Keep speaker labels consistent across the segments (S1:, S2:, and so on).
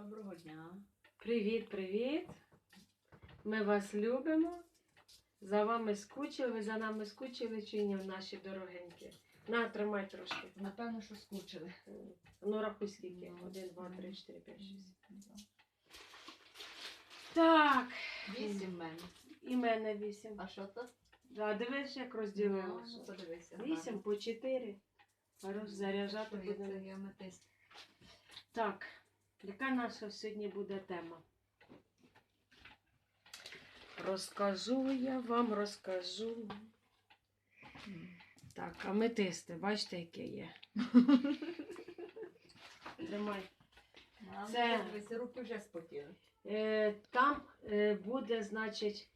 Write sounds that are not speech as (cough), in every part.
S1: Доброго дня.
S2: Привіт, привіт. Ми вас любимо. За вами скучили, ви за нами скучили чи ні, наші дорогенькі. На, тримай трошки.
S1: Напевно, що скучили.
S2: Ну, рахуй скільки.
S1: Ну,
S2: Один, два, три, чотири, п'ять, шість. Так,
S1: Вісім мене.
S2: і мене вісім.
S1: А що то?
S2: А дивиш, як
S1: Ну, подивися.
S2: Вісім по чотири. Хорош, заряджати
S1: Що
S2: будемо. Так, яка наша сьогодні буде тема? Розкажу я вам, розкажу. Так, аметисти, бачите, яке є. Тримай. Це-
S1: руки вже спотіли.
S2: Е, там е, буде, значить,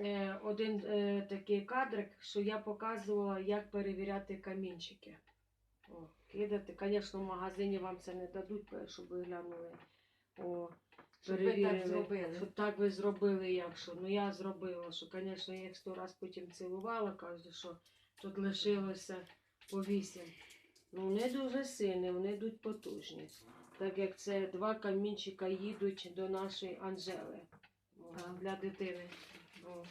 S2: е, один е, такий кадрик, що я показувала, як перевіряти камінчики. О, кидати. Звісно, в магазині вам це не дадуть, щоб ви глянули. О,
S1: Щоб ви так зробили.
S2: Щоб так ви зробили, як що. Ну я зробила, що, звісно, я їх сто раз потім цілувала, кажу, що тут лишилося по вісім. Ну, не дуже сильні, вони йдуть потужні. Так як це два камінчика їдуть до нашої Анжели о, для дитини. О.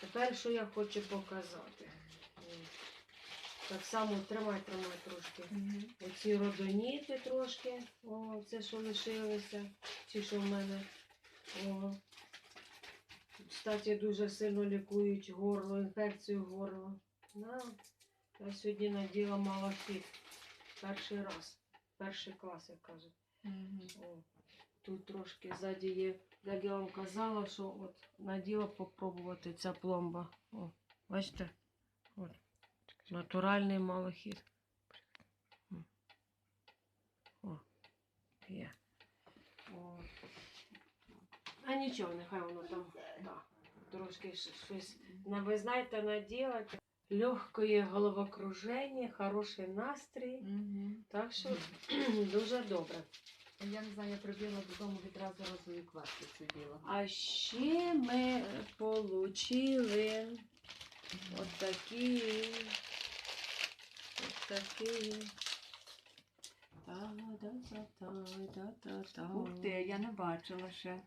S2: Тепер що я хочу показати. Так само тримай, тримай трошки. Оці родоніти трошки, о, це що лишилося, ті, що в мене. О. Кстати, дуже сильно лікують горло, інфекцію горла. Да. Я сьогодні наділа малахіт. Перший раз. Перший клас, як кажуть.
S1: Мгм.
S2: О. Тут трошки ззаді є, як я вам казала, що от наділа попробувати ця пломба. О, бачите? От. Натуральний малахіт. О, є. О. А нічого, нехай воно там да, трошки щось. Ви знаєте, наділати. Легкое головокруження, хороший настрій.
S1: Мгм.
S2: Так що (clears throat) дуже добре.
S1: Я не знаю, я прибігла додому відразу розові квасти цю
S2: А ще ми получили от Та-да-та-та-та-та-та.
S1: Ух ти, я не бачила ще.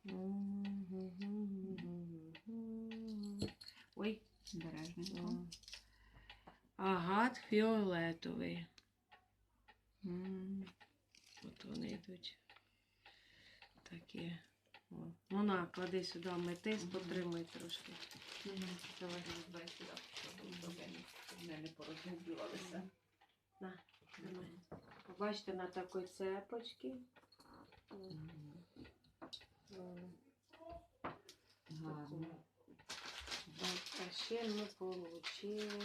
S2: Ой.
S1: Бережненько.
S2: Агат фіолетовий. От вони йдуть. Такі. Ну на, клади сюди метис, потримай трошки.
S1: Давай сюди, щоб не порозгублювалися.
S2: На. Побачите на такій цепочці.
S1: Гарно.
S2: Так, а ще ми получили.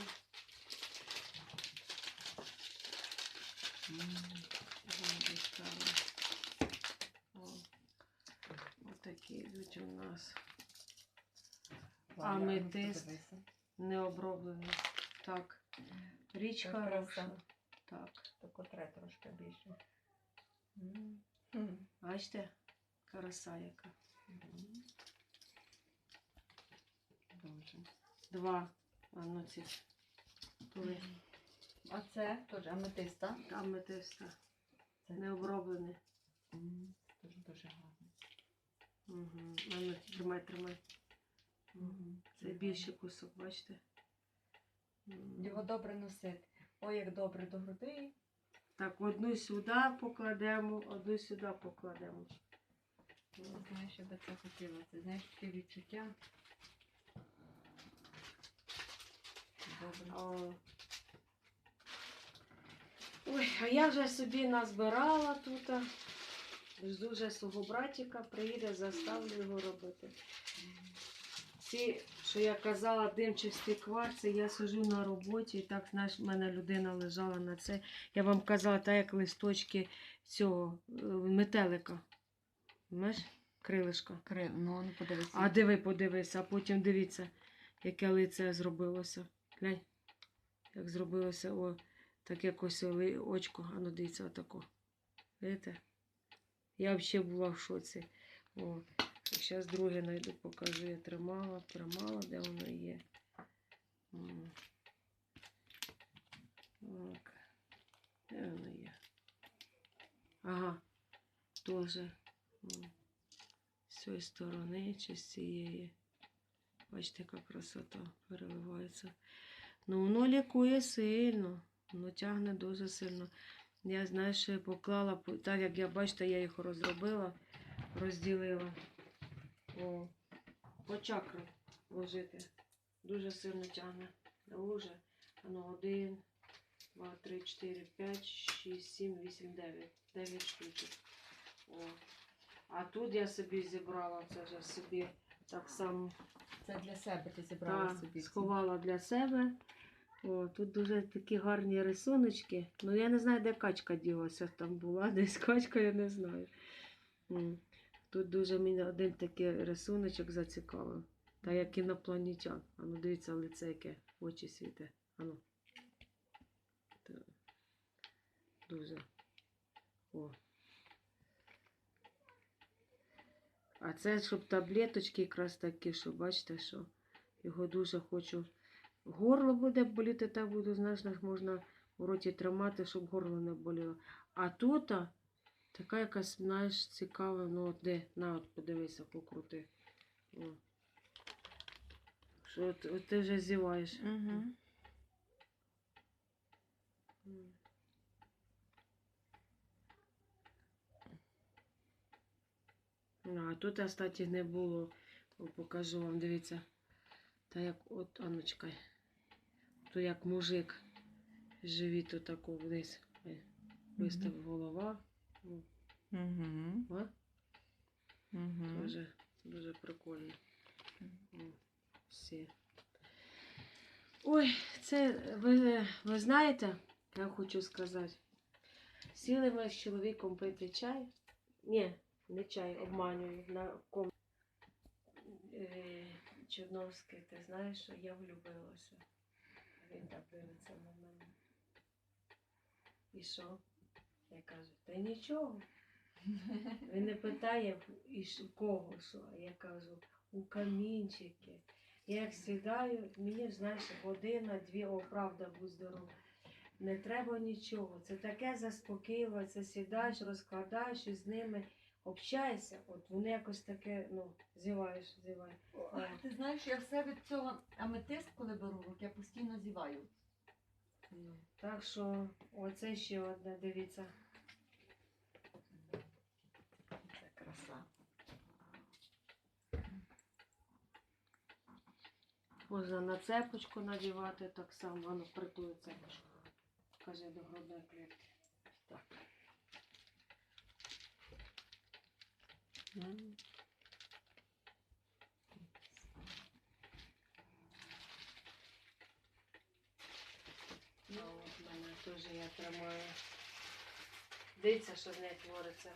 S2: Отакі йдуть у нас Аметист.
S1: подивися.
S2: необроблені. Так, річ хороша. Так,
S1: То котре трошки більше.
S2: Бачите, краса яка.
S1: Дуже.
S2: Два. А ну ці. Тули.
S1: А це теж аметиста.
S2: Аметиста.
S1: Це
S2: Не оброблене.
S1: Дуже дуже гарно.
S2: Угу. А ну, тримай, тримай.
S1: Мгм.
S2: Це більший кусок, бачите?
S1: Його добре носити. Ой, як добре до груди.
S2: Так, одну сюди покладемо, одну сюди покладемо.
S1: Знаєш, я би це хотіла. Це знаєш таке відчуття. Добре.
S2: О. Ой, а я вже собі назбирала тут. Жду вже свого братика, приїде, заставлю його робити. Ці, що я казала, димчасті кварці, я сижу на роботі, і так, знаєш, в мене людина лежала на це. Я вам казала, так як листочки цього е, метелика. Знаєш, крилишка.
S1: Кри... Ну, ну подивися.
S2: А диви, подивися, а потім дивіться, яке лице зробилося. Глянь, як зробилося о, так якось очко, а ну дивіться, отако. Видите? Я взагалі була в шоці. О, зараз друге знайду, покажу. Я тримала, тримала, де воно є. Так. Де воно є? Ага, теж З цієї сторони чи з цієї. Бачите, яка красота переливається. Ну, воно лікує сильно. Воно тягне дуже сильно. Я я поклала, так як я бачите, я їх розробила, розділила. О, по чакрам ложити. Дуже сильно тягне. Дуже. Воно один, два, три, чотири, п'ять, шість, сім, вісім, дев'ять. Дев'ять штучок. О. А тут я собі зібрала, це вже собі так само
S1: Це для себе ти зібрала
S2: так,
S1: собі.
S2: сховала для себе. О, тут дуже такі гарні рисуночки. Ну я не знаю, де качка ділася там була, (laughs) десь качка, я не знаю. Тут дуже мене один такий рисуночок зацікавив. Та як інопланетян. А ну дивіться лице, яке очі світе. Ану. Дуже. О. А це щоб таблеточки якраз такі, що бачите, що його дуже хочу. Горло буде боліти, так буду, знаєш, можна в роті тримати, щоб горло не боліло. А тут така якась, знаєш, цікава, ну от де, на, от подивися, покрути. О. Що от, от ти вже зіваєш. Ну, А тут, кстати, не було. О, покажу вам, дивіться. Та як от, а ну. То як мужик. Живіт отако вниз. Вистав голова.
S1: Мгм.
S2: О,
S1: Мгм.
S2: дуже, дуже прикольно. Всі. Ой, це ви, ви знаєте, я хочу сказати. Сіли ми з чоловіком пити чай. Ні, не чай, обманюю. На ком... Е, Чорновський, ти знаєш, що я влюбилася. Він так дивиться на мене. І що? Я кажу, та нічого. Він не питає, і що- кого що, а я кажу, у камінчики. Я як сідаю, мені, знаєш, година, дві, о, правда, будь здоров. Не треба нічого. Це таке заспокійливе, це сідаєш, розкладаєш і з ними общаєшся. От вони якось таке, ну, зіваєш, зіваєш.
S1: Ти знаєш, я все від цього аметист, коли беру я постійно зіваю.
S2: Ну, так що, оце ще одне, дивіться. Можна на цепочку надівати так само, а ну притую цепочку. Каже до грудної клітки. Так. Ну, от мене теж я тримаю. Дивіться, що з нею твориться.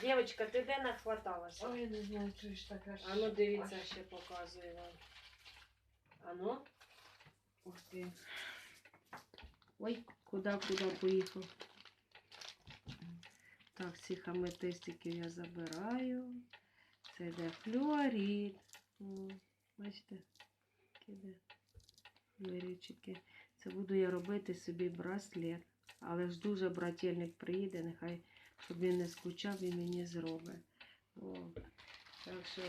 S2: Дівчинка, ти де нахваталася?
S1: Ой, я не знаю, що ж таке.
S2: А ну дивіться, ще показую вам. А ну. Ух ти. Ой, куди, куди поїхав. Так, цих аметистиків я забираю. Це йде флюорит. М, Бачите? Іде флюоричики. Це буду я робити собі браслет. Але ж дуже брательник приїде, нехай, щоб він не скучав і мені зробить. О. Так що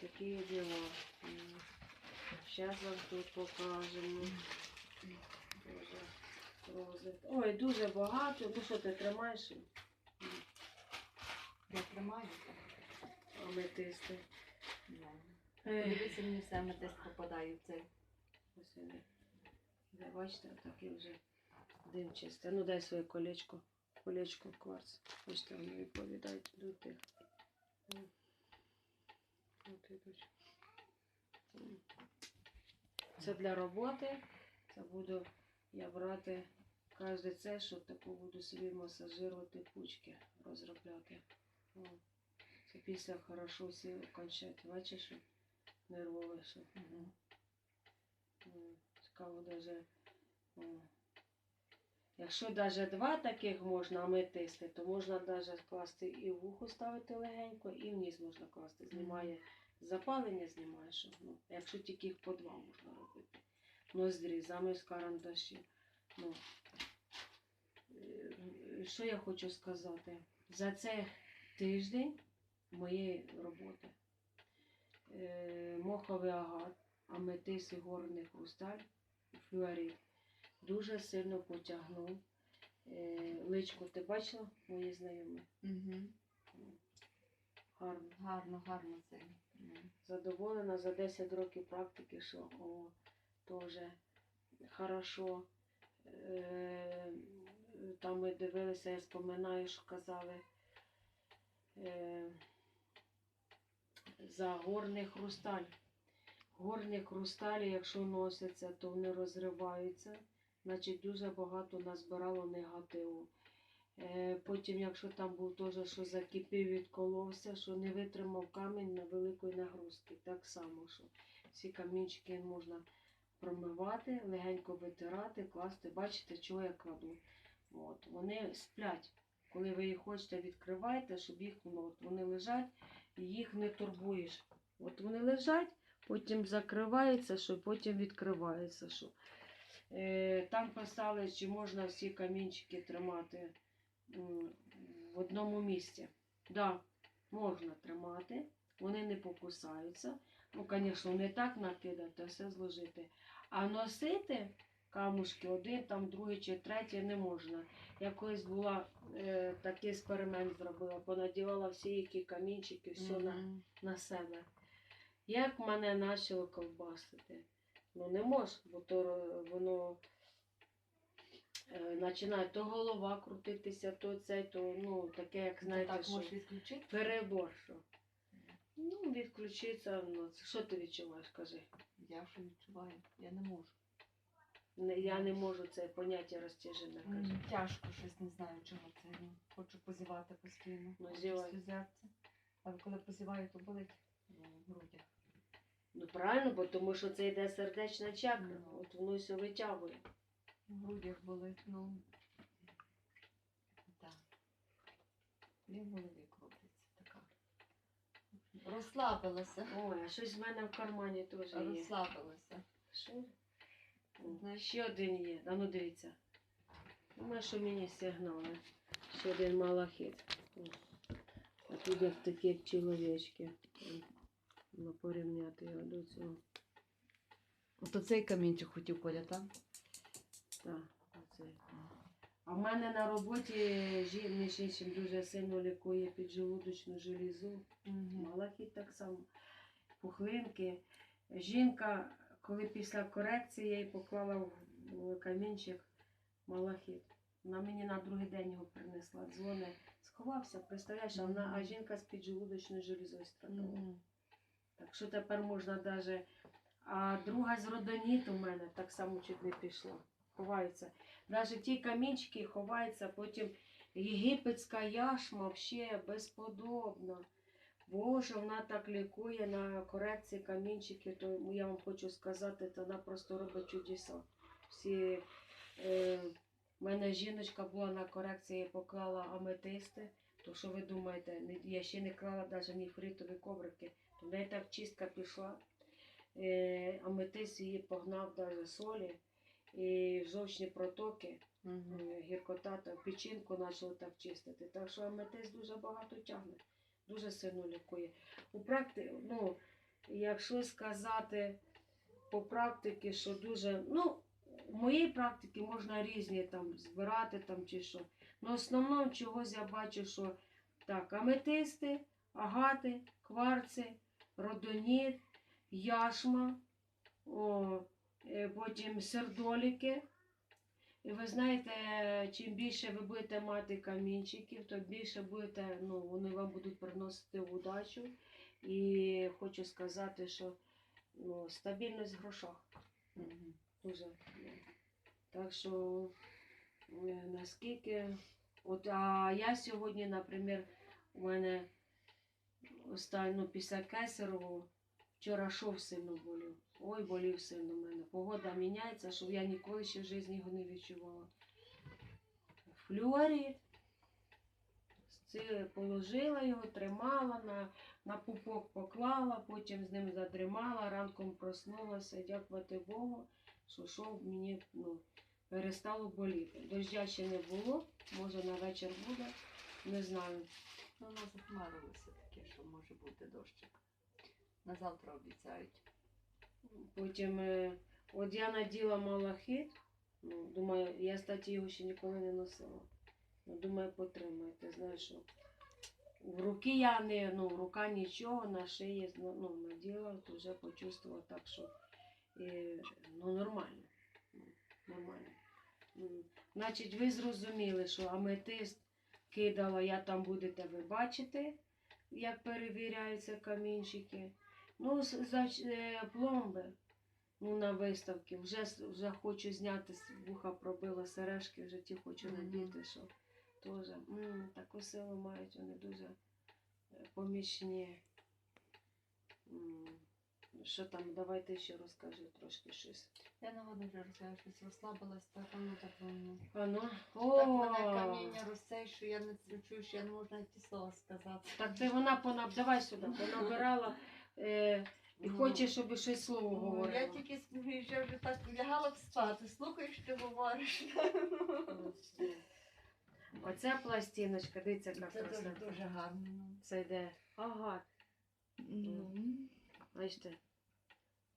S2: такі діла. Зараз вам тут покажемо. Дуже. Ой, дуже багато. Ну що ти тримаєш?
S1: Я тримаю.
S2: Аметисти.
S1: Ну.
S2: Ех,
S1: Дивіться, мені все аметист попадає в цей.
S2: ось. Ви бачите, такі вже димчасті. Ну дай своє колечко. Колечко кварц. Бачите, вони відповідають до тих. От ідуть. Це для роботи. Це буду я брати кожне це, що таку буду собі масажирувати пучки розробляти. О. Це після хорошо сіли кончати. Бачиш, що нервове, що. М, Цікаво даже. о. Якщо навіть два таких можна аметисти, то можна навіть класти і в вухо ставити легенько, і вниз можна класти. Знімає запалення, знімає, що, ну, якщо тільки їх по два можна робити. Ноздрі, замість карандаші. Ну, е, що я хочу сказати? За це тиждень моєї роботи. Е, моховий агат, аметис і горний хрусталь, флюорит. Дуже сильно потягнув. Е, личко ти бачила, мої знайомі?
S1: Угу.
S2: Гарно.
S1: Гарно, гарно це.
S2: Задоволена за 10 років практики, що о, теж хорошо. Е, там ми дивилися, я споминаю, що казали е, за горний хрусталь. Горні хрусталі, якщо носяться, то вони розриваються. Значить, дуже багато назбирало негативу. Е, Потім, якщо там був теж, що закипів, відколовся, що не витримав камінь на великої нагрузки. Так само, що всі камінчики можна промивати, легенько витирати, класти. Бачите, чого я кладу. От, вони сплять. Коли ви їх хочете, відкривайте, щоб їх ну, от вони лежать і їх не турбуєш. От вони лежать, потім закривається, що потім відкривається. Що. Е, там писали, чи можна всі камінчики тримати в одному місці. Да, можна тримати, вони не покусаються. Ну, звісно, не так накидати, а все зложити. А носити камушки один, там другий чи третій не можна. Я колись була е, такий експеримент зробила, понадівала всі які камінчики, все на, на себе. Як мене почало ковбасити? Ну не можу, бо то е, воно починає то голова крутитися, то це, то ну таке, як знаєте,
S1: так
S2: що
S1: можеш відключити?
S2: перебор. Що. Ну, відключиться, ну, що ти відчуваєш, кажи.
S1: Я що відчуваю, я не можу.
S2: Не, я не можу це поняття розтяжене, кажи.
S1: Тяжко щось, не знаю чого це. Ну, хочу позівати постійно.
S2: Ну, зівай.
S1: сльозятися. Але коли позіваю, то болить ну, в грудях.
S2: Ну правильно, бо тому що це йде сердечна чакра,
S1: Ну.
S2: от воно все витягує.
S1: В грудях болить, ну. Так. В голові крутиться така. Розслабилася.
S2: Ой, а щось в мене в кармані теж є.
S1: Розслабилася.
S2: Що?
S1: Знаєш-
S2: Ще один є. А ну дивіться. Думаю, що мені сигнали. Ще один малахит. А тут як такі чоловічки. Порівняти його до цього.
S1: Ото цей камінчик хотів Коля, так?
S2: Так. А в мене на роботі жін, між дуже сильно лікує піджелудочну желізу. Малахіт так само. Пухлинки. Жінка, коли після корекції я їй поклала в камінчик малахіт. Вона мені на другий день його принесла. Дзвони, сховався, представляєш, а вона, а жінка з піджелудочною желізою страдала.
S1: Мгм.
S2: Так що тепер можна даже. А друга з родоніт у мене так само чуть не пішла. Ховаються. Навіть ті камінчики ховаються, потім єгипетська яшма взагалі безподобна. Боже, вона так лікує на корекції камінчиків, то я вам хочу сказати, то вона просто робить чудеса. Всі, е, в мене жіночка була на корекції, поклала аметисти. То що ви думаєте, я ще не клала навіть ні фритові коврики. То в неї так чистка пішла. Е, аметис її погнав навіть солі. І жовчні протоки,
S1: Мгм.
S2: е, гіркота та печінку почали так чистити. Так що аметис дуже багато тягне, дуже сильно лікує. У практи, ну, якщо сказати по практиці, що дуже, ну, в моїй практиці можна різні там збирати там чи що. Ну, в основному чогось я бачу, що так, аметисти, агати, кварци, родоніт, яшма, о, потім сердоліки. І ви знаєте, чим більше ви будете мати камінчиків, то більше будете, ну, вони вам будуть приносити удачу. І хочу сказати, що ну, стабільність в грошах.
S1: Мгм.
S2: Дуже. ну. Так що е, наскільки. От, а я сьогодні, наприклад, у мене останню після кесарового вчора шов сильно болів. Ой, болів сильно в мене. Погода міняється, що я ніколи ще в житті його не відчувала. Флюорі. Це положила його, тримала, на, на пупок поклала, потім з ним задрімала, ранком проснулася, дякувати Богу, що шов мені ну, перестало боліти. Дождя ще не було, може на вечір буде, не знаю.
S1: Ну, воно захмарилося таке, що може бути дощик. На завтра обіцяють.
S2: Потім, е, от я наділа малахит. Ну, думаю, я, кстати, його ще ніколи не носила. Ну, думаю, потримаю. Ти знаєш, що в руки я не, ну, рука нічого, на шиї ну, ну, наділа, то вже почувствувала так, що е, ну, нормально. Ну, Нормально. Значить, ви зрозуміли, що аметист кидала, я там будете ви бачити, як перевіряються камінчики. Ну, за е, пломби ну, на виставці. Вже, вже хочу зняти, вуха пробила сережки, вже ті хочу надіти, що теж м, таку силу мають, вони дуже е, помічні. М, Що там, давайте ще розкажи трошки щось.
S1: Я не воно вже розказала, щось розслабилась, так воно так воно.
S2: А ну,
S1: Так мене каміння росте, що я не чую, що я не можу навіть слова сказати.
S2: так це вона понаб... давай сюди, понабирала (laughs) е, і хоче, щоб щось слово говорила.
S1: Я тільки що вже так лягала б спати, слухаєш, що ти говориш. (laughs)
S2: Оця пластиночка, дивіться, яка
S1: Це дуже, дуже гарно.
S2: Це йде. Ага,
S1: Ну.
S2: бачите,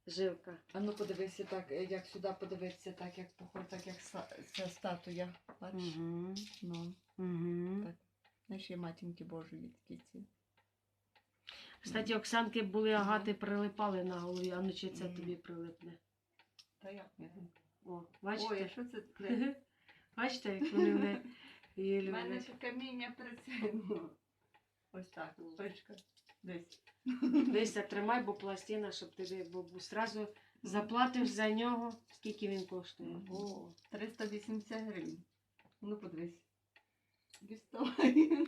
S2: жилка.
S1: А ну подивися так, е, як сюди подивитися, так як похоже, так як ця статуя. Бачиш?
S2: Угу.
S1: Ну,
S2: Угу.
S1: Так. знаєш, є матінки Божої такі ці.
S2: Кстати, Оксанки були агати прилипали на голові, а ну чи це тобі прилипне.
S1: Та як?
S2: О,
S1: Ой,
S2: бачите?
S1: що це таке? (laughs)
S2: Бачите, як вони мене її
S1: У мене
S2: люблять.
S1: ще каміння цьому. Ось так, точка. Десь.
S2: Дивися, тримай, бо пластина, щоб ти бо зразу заплатиш за нього, скільки він коштує. О,
S1: 380 гривень. Ну, подивись. Діставай. (laughs)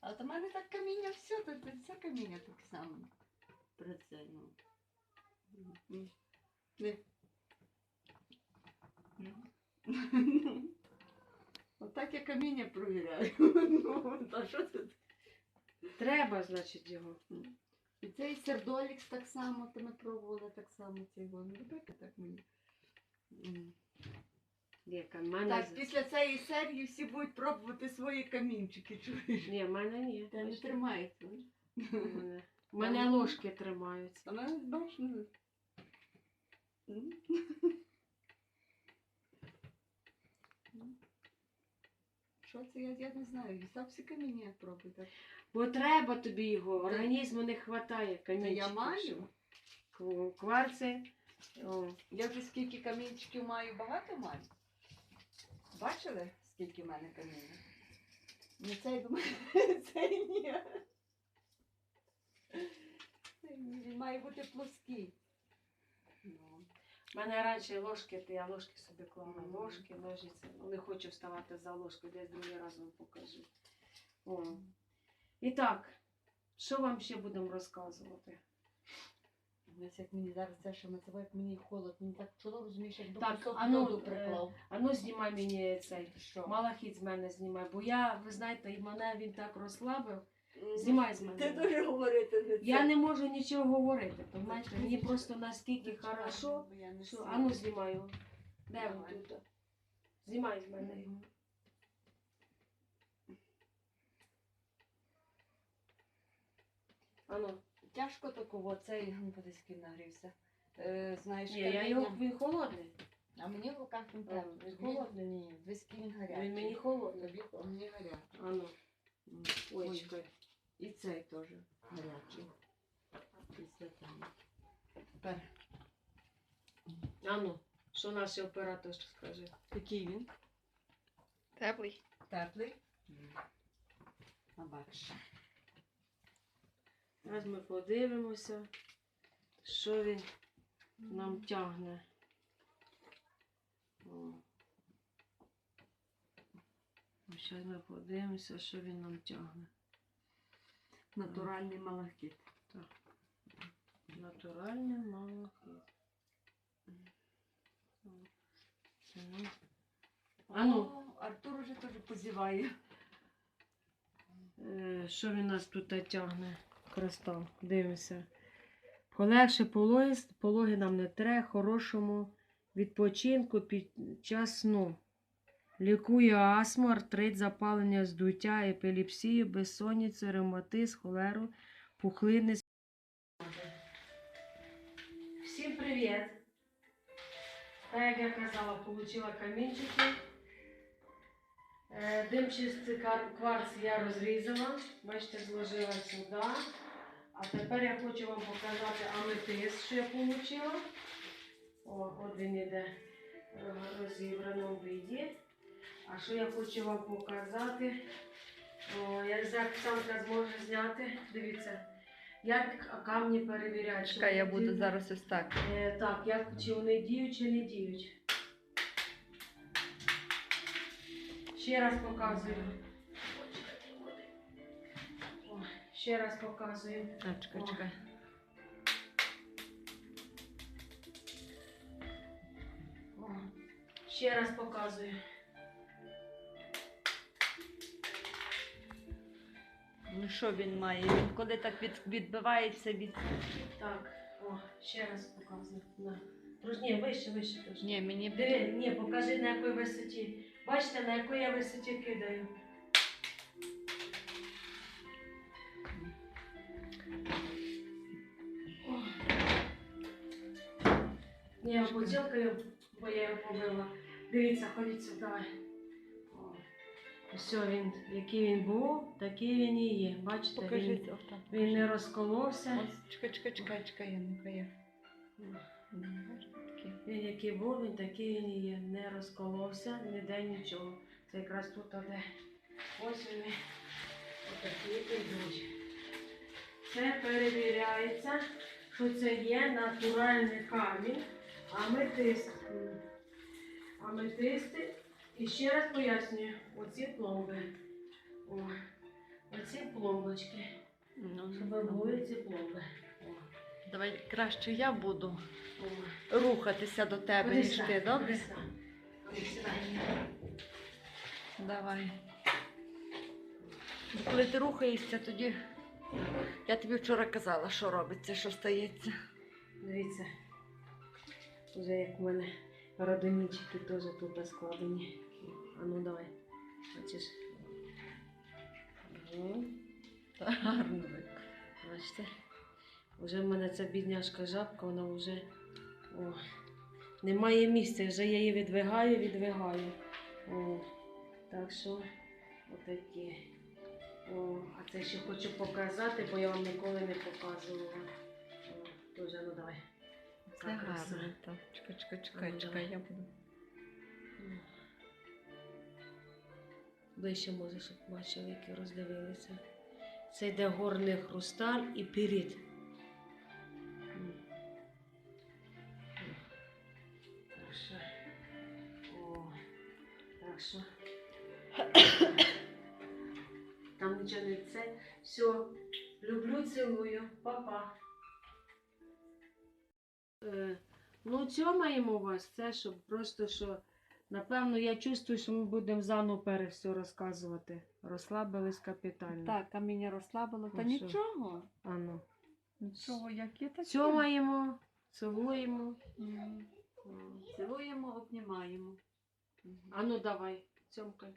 S1: А то в мене так каміння все, це все каміння так само. При це, ну. (laughs) Отак я каміння провіряю. (laughs) Ну, а що це?
S2: треба, значить, його.
S1: І цей сердолікс так само, то ми пробували так само цей вон. Робити так мені.
S2: В мене...
S1: Так, після цієї серії всі будуть пробувати свої камінчики, чуєш?
S2: Ні, в мене ні.
S1: Та не тримається.
S2: В мене- (laughs) В мене ложки тримаються.
S1: А мене бачиш, ну. М. Що це я, я не знаю. Сам всі каміння пробуй.
S2: Бо треба тобі його, організму не вистачає
S1: Та я маю.
S2: Кв- Кварци. О,
S1: Я вже скільки камінчиків маю, багато маю. Бачили, скільки в мене каміння? Ну цей думаю, (laughs) цей ні. Цей ні, Він має бути плоский. Ну.
S2: У мене раніше ложки, то я ложки собі клала. Ложки, ножиці. Не хочу вставати за ложкою, десь другий раз вам покажу. О. І так, що вам ще будемо розказувати?
S1: Ось як мені зараз це що називає, як мені холод, мені так чоло розумієш, якби
S2: Так,
S1: кусок
S2: а ну,
S1: льоду
S2: е,
S1: приклав.
S2: А ну знімай мені цей.
S1: Що?
S2: Малахіт з мене знімай, бо я, ви знаєте, і мене він так розслабив. Знімай з мене.
S1: Ти дуже говорити не
S2: Я не можу нічого говорити, понимаєте? Мені просто настільки хорошо, що. А ну знімай його. Де він тут? Знімай з мене його. А ну.
S1: Тяжко такого, цей ну, нагрівся. Е, знаєш,
S2: Ні, я
S1: каміння.
S2: його він холодний.
S1: А мені в руках він
S2: А, він холодний?
S1: Ні, виски він гарячий.
S2: Він мені холодний.
S1: Тобі а мені гарячий.
S2: А ну. Ой,
S1: Ой.
S2: чекай.
S1: І цей теж гарячий. Після того. Тепер.
S2: А ну. Що наш оператор скаже?
S1: Який він?
S3: Теплий.
S1: Теплий? А бачиш.
S2: Зараз ми подивимося, що він нам тягне. О. Зараз ми подивимося, що він нам тягне.
S1: Натуральний малахіт.
S2: Натуральний малахіт. А ну,
S1: Артур уже теж позіває.
S2: е, що він нас тут тягне? Кристал. Дивимося. Полегше пологи, пологи нам не треба, хорошому відпочинку під час сну. Лікує астму, артрит, запалення здуття, епілепсію, безсонницю, ревматизм, холеру, пухлини. Всім привіт! Так як я казала, отримала камінчики. Е, Димчистий кварц я розрізала, бачите, зложила сюди. А тепер я хочу вам показати аметист, що я отримала. О, от він іде в розібраному виді. А що я хочу вам показати? О, я не знаю, Оксанка зможе зняти. Дивіться, як камні перевіряють.
S1: Чекай, я буду зараз ось так.
S2: Е, так, як, чи вони діють, чи не діють. Ще раз показую. О, ще раз показую.
S1: А, чекай, чекай.
S2: О, ще раз показую.
S1: Ну що він має? Він коли так від, відбивається від.
S2: Так, о, ще раз показую. Тож, ні, вище, вище трошки.
S1: Ні, мені
S2: Диви, ні, покажи на якій висоті. Бачите, на якій я висоті кидаю. Я поділкою, бо я його побила. Дивіться, ходіть сюди. Все, він, який він був, такий він і є. Бачите, він,
S1: покажіть отак.
S2: він не розколовся.
S1: Ось, чекай, чекай, чекай, чекай, я не я.
S2: Він який був, він такий він є. Не розколовся, ніде нічого. Це якраз тут де. Ось вони отакі йдуть. Це перевіряється, що це є натуральний камінь, аметист. Аметисти. І ще раз пояснюю, оці пломби. О, оці пломбочки.
S1: Ну,
S2: Щоб були ці пломби.
S1: Давай краще я буду рухатися до тебе, ніж ти, добре? Давай. Коли ти рухаєшся, тоді я тобі вчора казала, що робиться, що стається.
S2: Дивіться, вже як в мене родонічки теж тут складені. А ну давай. Бачиш?
S1: Гарно.
S2: Бачите? Вже в мене ця бідняшка жабка, вона вже о, немає місця, вже я її відвигаю, відвигаю. О, так що отакі. О, а це ще хочу показати, бо я вам ніколи не показувала. О, Тоже, ну давай.
S1: Це гарно. Чекай, чекай, чекай,
S2: Ну,
S1: чекай, я буду.
S2: Ближче може, щоб бачили, які роздивилися. Це йде горний хрусталь і піріт. Так що. Там нічого не це. Все. Люблю, цілую. Па-па. Е, ну, цьомаємо вас. Це щоб просто що. Напевно, я чувствую, що ми будемо заново пере все розказувати. Розслабились капітально.
S1: Так, каміння розслабило, та
S2: Ну, що?
S1: нічого.
S2: Ану.
S1: Нічого, як є, так.
S2: Цьомаємо, цілуємо.
S1: М. Цілуємо, обнімаємо.
S2: Ану, давай, цьомкай.